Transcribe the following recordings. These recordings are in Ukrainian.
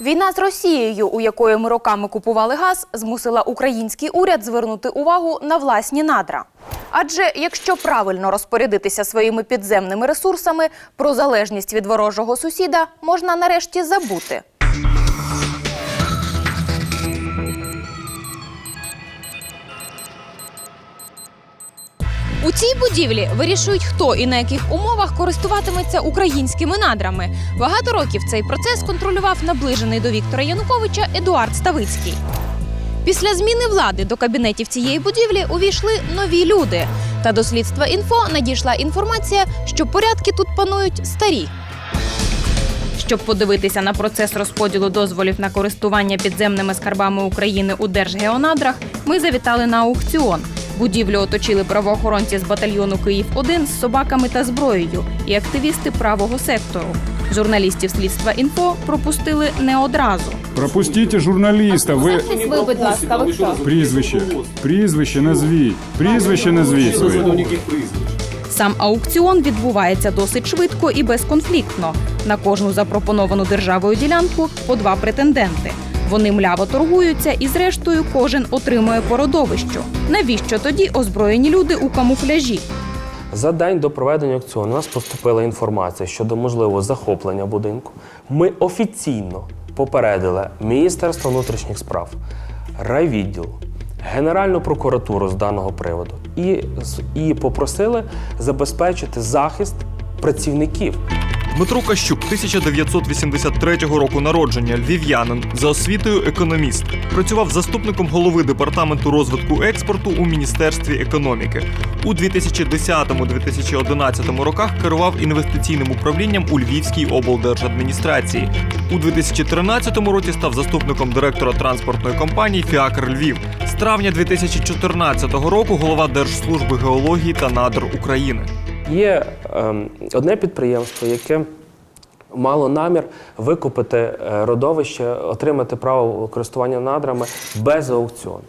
Війна з Росією, у якої ми роками купували газ, змусила український уряд звернути увагу на власні надра. Адже якщо правильно розпорядитися своїми підземними ресурсами, про залежність від ворожого сусіда можна нарешті забути. У цій будівлі вирішують, хто і на яких умовах користуватиметься українськими надрами. Багато років цей процес контролював наближений до Віктора Януковича Едуард Ставицький. Після зміни влади до кабінетів цієї будівлі увійшли нові люди. Та до слідства інфо надійшла інформація, що порядки тут панують старі. Щоб подивитися на процес розподілу дозволів на користування підземними скарбами України у Держгеонадрах, ми завітали на аукціон. Будівлю оточили правоохоронці з батальйону Київ 1 з собаками та зброєю і активісти правого сектору. Журналістів слідства інфо пропустили не одразу. Пропустите журналіста. Ви ви, будь ласка, ви хто? прізвище, прізвище назвіть, прізвище назвіть своє. Сам аукціон відбувається досить швидко і безконфліктно. На кожну запропоновану державою ділянку по два претенденти. Вони мляво торгуються, і зрештою кожен отримує по родовищу. Навіщо тоді озброєні люди у камуфляжі? За день до проведення аукціону нас поступила інформація щодо можливого захоплення будинку. Ми офіційно попередили Міністерство внутрішніх справ, райвідділ, Генеральну прокуратуру з даного приводу і, і попросили забезпечити захист працівників. Дмитро Кащук, 1983 року народження, львів'янин, за освітою економіст. Працював заступником голови департаменту розвитку експорту у Міністерстві економіки. У 2010-2011 роках керував інвестиційним управлінням у Львівській облдержадміністрації. У 2013 році став заступником директора транспортної компанії Фіакр Львів. З травня 2014 року голова Держслужби геології та надр України. Є ем, одне підприємство, яке мало намір викупити е, родовище, отримати право користування надрами без аукціону.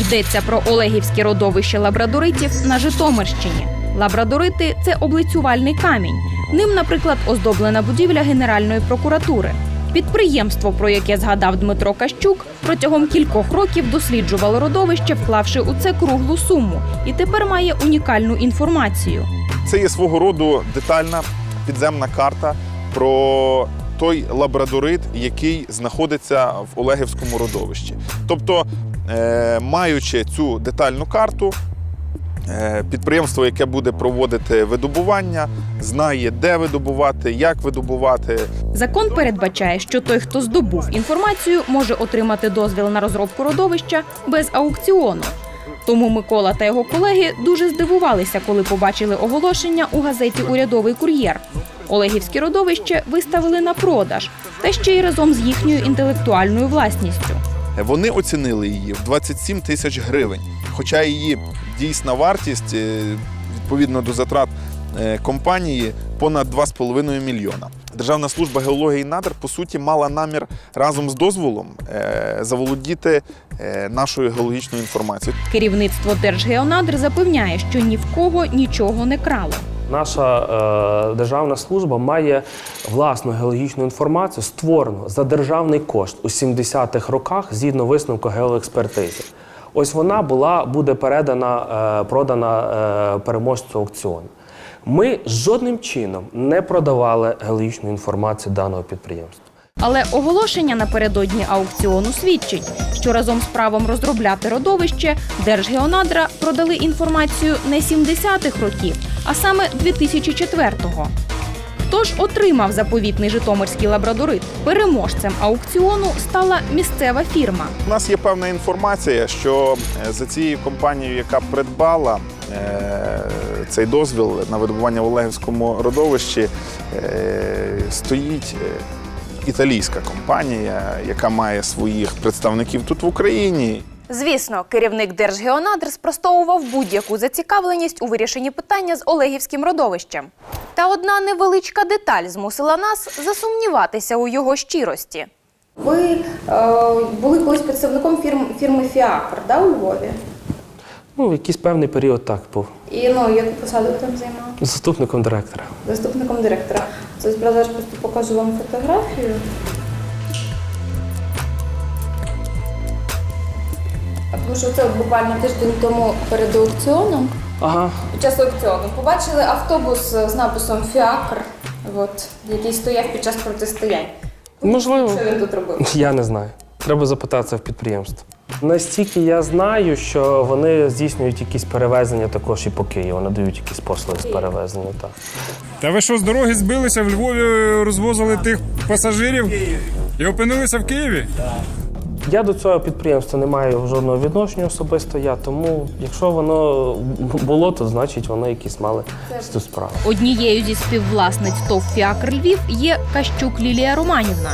Йдеться про Олегівське родовище лабрадоритів на Житомирщині. Лабрадорити це облицювальний камінь. Ним, наприклад, оздоблена будівля Генеральної прокуратури. Підприємство, про яке згадав Дмитро Кащук, протягом кількох років досліджувало родовище, вклавши у це круглу суму, і тепер має унікальну інформацію. Це є свого роду детальна підземна карта про той лабрадорит, який знаходиться в Олегівському родовищі. Тобто, е, маючи цю детальну карту, е, підприємство, яке буде проводити видобування, знає, де видобувати, як видобувати, Закон передбачає, що той, хто здобув інформацію, може отримати дозвіл на розробку родовища без аукціону. Тому Микола та його колеги дуже здивувалися, коли побачили оголошення у газеті Урядовий кур'єр. Олегівське родовище виставили на продаж, та ще й разом з їхньою інтелектуальною власністю. Вони оцінили її в 27 тисяч гривень. Хоча її дійсна вартість е, відповідно до затрат е, компанії понад 2,5 мільйона. Державна служба геології і надр по суті мала намір разом з дозволом е, заволодіти е, нашою геологічною інформацією. Керівництво Держгеонадр запевняє, що ні в кого нічого не крало. Наша е, державна служба має власну геологічну інформацію, створену за державний кошт у 70-х роках згідно висновку геоекспертизи. Ось вона була буде передана, е, продана е, переможцю аукціону. Ми жодним чином не продавали геологічну інформацію даного підприємства. Але оголошення напередодні аукціону свідчить, що разом з правом розробляти родовище Держгеонадра продали інформацію не 70-х років, а саме 2004-го. Хто ж отримав заповітний житомирський лабрадорит? Переможцем аукціону стала місцева фірма. У нас є певна інформація, що е, за цією компанією, яка придбала е, цей дозвіл на видобування в Олегівському родовищі, е, стоїть е, італійська компанія, яка має своїх представників тут в Україні. Звісно, керівник Держгеонадр спростовував будь-яку зацікавленість у вирішенні питання з Олегівським родовищем. Та одна невеличка деталь змусила нас засумніватися у його щирості. Ви е, були колись представником фірм, фірми Фіакр да, у Львові? Ну, якийсь певний період так був. І ну, яку посаду ви там займали? Заступником директора. Заступником директора. Це зараз просто покажу вам фотографію. Тому що це буквально тиждень тому перед аукціоном. Ага. Під час аукціону побачили автобус е, з написом Фіакр, от, який стояв під час протистоянь. Можливо. Що він тут робив? Я не знаю. Треба запитатися в підприємство. Настільки я знаю, що вони здійснюють якісь перевезення також і по Києву, надають якісь послуги з перевезення. Так. Та ви що з дороги збилися в Львові, розвозили тих пасажирів і опинилися в Києві? Я до цього підприємства не маю жодного відношення особисто я, тому якщо воно було, то значить воно якісь мали з цю справу. Однією зі співвласниць ТОВ «Фіакр Львів» є Кащук Лілія Романівна.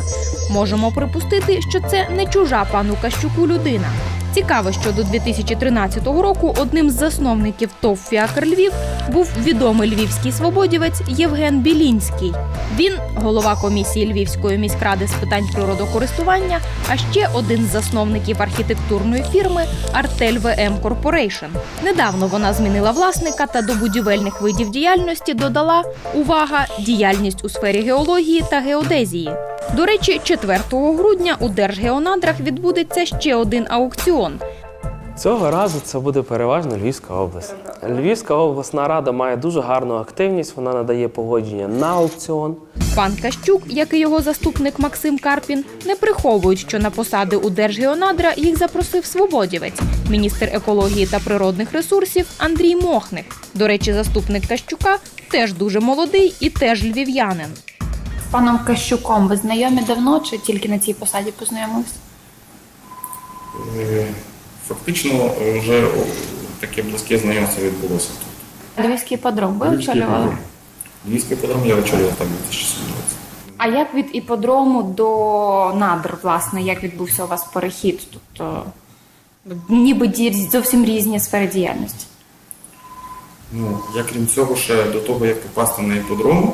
Можемо припустити, що це не чужа пану Кащуку людина. Цікаво, що до 2013 року одним з засновників ТОВ «Фіакр Львів» був відомий львівський свободівець Євген Білінський. Він голова комісії Львівської міськради з питань природокористування, а ще один з засновників архітектурної фірми Артель ВМ Корпорейшн. Недавно вона змінила власника та до будівельних видів діяльності додала увага діяльність у сфері геології та геодезії. До речі, 4 грудня у Держгеонадрах відбудеться ще один аукціон. Цього разу це буде переважно Львівська область. Львівська обласна рада має дуже гарну активність. Вона надає погодження на аукціон. Пан Кащук, як і його заступник Максим Карпін, не приховують, що на посади у Держгеонадра їх запросив свободівець, міністр екології та природних ресурсів Андрій Мохник. До речі, заступник Кащука теж дуже молодий і теж львів'янин. Паном Кащуком ви знайомі давно чи тільки на цій посаді познайомились? Е, Фактично вже таке близьке знайомство відбулося тут. Львівський подром ви Львівський очолювали? подром. Львівський подром я очолював так 2007 році. А як від іподрому до надр, власне, як відбувся у вас перехід? Тобто ніби зовсім різні сфери діяльності. Ну, я крім цього, ще до того, як попасти на іподром,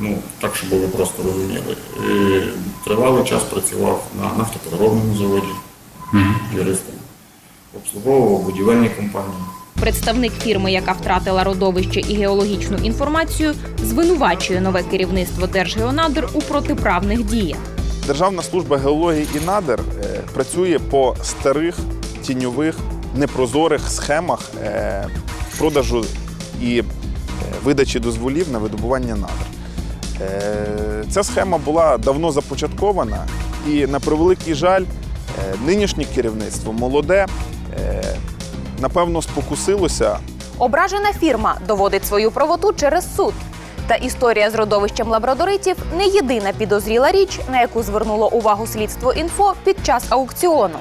ну, так, щоб ви просто розуміли, е, тривалий час працював на нафтопереробному заводі юристом, обслуговував будівельні компанії. Представник фірми, яка втратила родовище і геологічну інформацію, звинувачує нове керівництво Держгеонадр у протиправних діях. Державна служба геології і надр е, працює по старих тіньових непрозорих схемах е, продажу і видачі дозволів на видобування надр. Е, Ця схема була давно започаткована, і на превеликий жаль, е, нинішнє керівництво молоде, е, напевно, спокусилося Ображена фірма доводить свою правоту через суд. Та історія з родовищем лабрадоритів не єдина підозріла річ, на яку звернуло увагу слідство інфо під час аукціону.